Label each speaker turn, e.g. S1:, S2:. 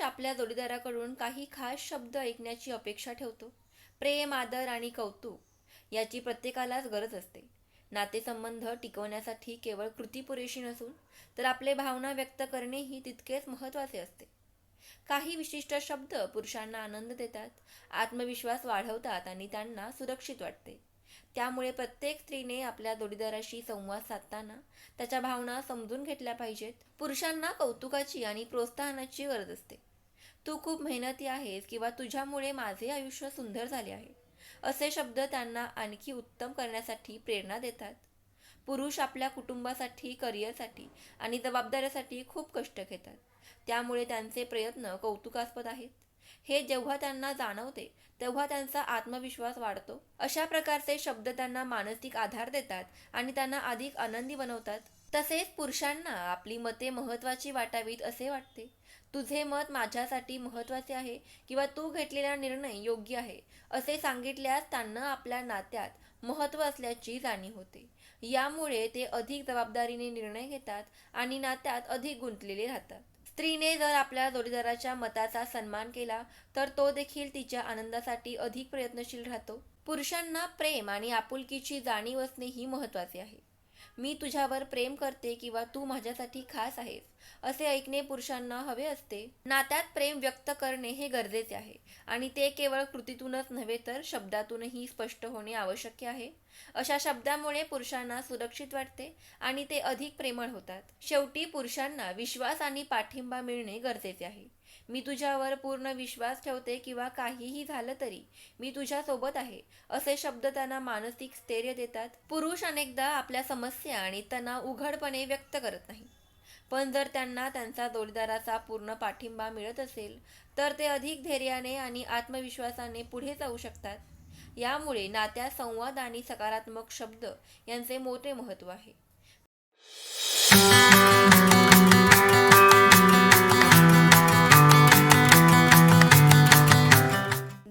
S1: आपल्या जोडीदाराकडून काही खास शब्द ऐकण्याची अपेक्षा ठेवतो. प्रेम आदर आणि कौतुक याची प्रत्येकालाच गरज असते. नातेसंबंध टिकवण्यासाठी केवळ कृती पुरेशी नसून तर आपले भावना व्यक्त करणेही तितकेच महत्त्वाचे असते. काही विशिष्ट शब्द पुरुषांना आनंद देतात आत्मविश्वास वाढवतात आणि त्यांना सुरक्षित वाटते. त्यामुळे प्रत्येक स्त्रीने आपल्या जोडीदाराशी संवाद साधताना त्याच्या भावना समजून घेतल्या पाहिजेत. पुरुषांना कौतुकाची आणि प्रोत्साहनाची गरज असते. तू खूप मेहनती आहेस किंवा तुझ्यामुळे माझे आयुष्य सुंदर झाले आहे. असे शब्द त्यांना आणखी उत्तम करण्यासाठी प्रेरणा देतात. पुरुष आपल्या कुटुंबासाठी करिअरसाठी आणि जबाबदाऱ्यासाठी खूप कष्ट घेतात. त्यामुळे त्यांचे प्रयत्न कौतुकास्पद आहेत. हे जेव्हा त्यांना जाणवते तेव्हा त्यांचा आत्मविश्वास वाढतो. अशा प्रकारचे शब्द त्यांना मानसिक आधार देतात आणि त्यांना अधिक आनंदी बनवतात. तसेच पुरुषांना आपली मते महत्त्वाची वाटावीत असे वाटते. तुझे मत माझ्यासाठी महत्त्वाचे आहे किंवा तू घेतलेला निर्णय योग्य आहे असे सांगितल्यास त्यांना आपल्या नात्यात महत्त्व असल्याची जाणीव होते. यामुळे ते अधिक जबाबदारीने निर्णय घेतात आणि नात्यात अधिक गुंतलेले राहतात. स्त्रीने जर आपल्या जोडीदाराच्या मताचा सन्मान केला तर तो देखील तिच्या आनंदासाठी अधिक प्रयत्नशील राहतो. पुरुषांना प्रेम आणि आपुलकीची जाणीव असणे ही महत्त्वाचे आहे. मी तुझ्यावर प्रेम करते किंवा तू माझ्यासाठी खास आहेस असे ऐकणे पुरुषांना हवे असते. नात्यात प्रेम व्यक्त करणे हे गरजेचे आहे आणि ते केवळ कृतीतूनच नव्हे तर शब्दातूनही स्पष्ट होणे आवश्यक आहे. अशा शब्दामुळे पुरुषांना सुरक्षित वाटते आणि ते अधिक प्रेमळ होतात. शेवटी पुरुषांना विश्वास आणि पाठिंबा मिळणे गरजेचे आहे. मी तुझ्यावर पूर्ण विश्वास ठेवते किंवा काहीही झालं तरी मी तुझ्यासोबत आहे. असे शब्द त्यांना मानसिक स्थैर्य देतात. पुरुष अनेकदा आपल्या समस्या आणि तणाव उघडपणे व्यक्त करत नाही. पण जर त्यांना त्यांचा जोडीदाराचा पूर्ण पाठिंबा मिळत असेल तर ते अधिक धैर्याने आणि आत्मविश्वासाने पुढे जाऊ शकतात. यामुळे नात्या संवाद आणि सकारात्मक शब्द यांचे मोठे महत्त्व आहे.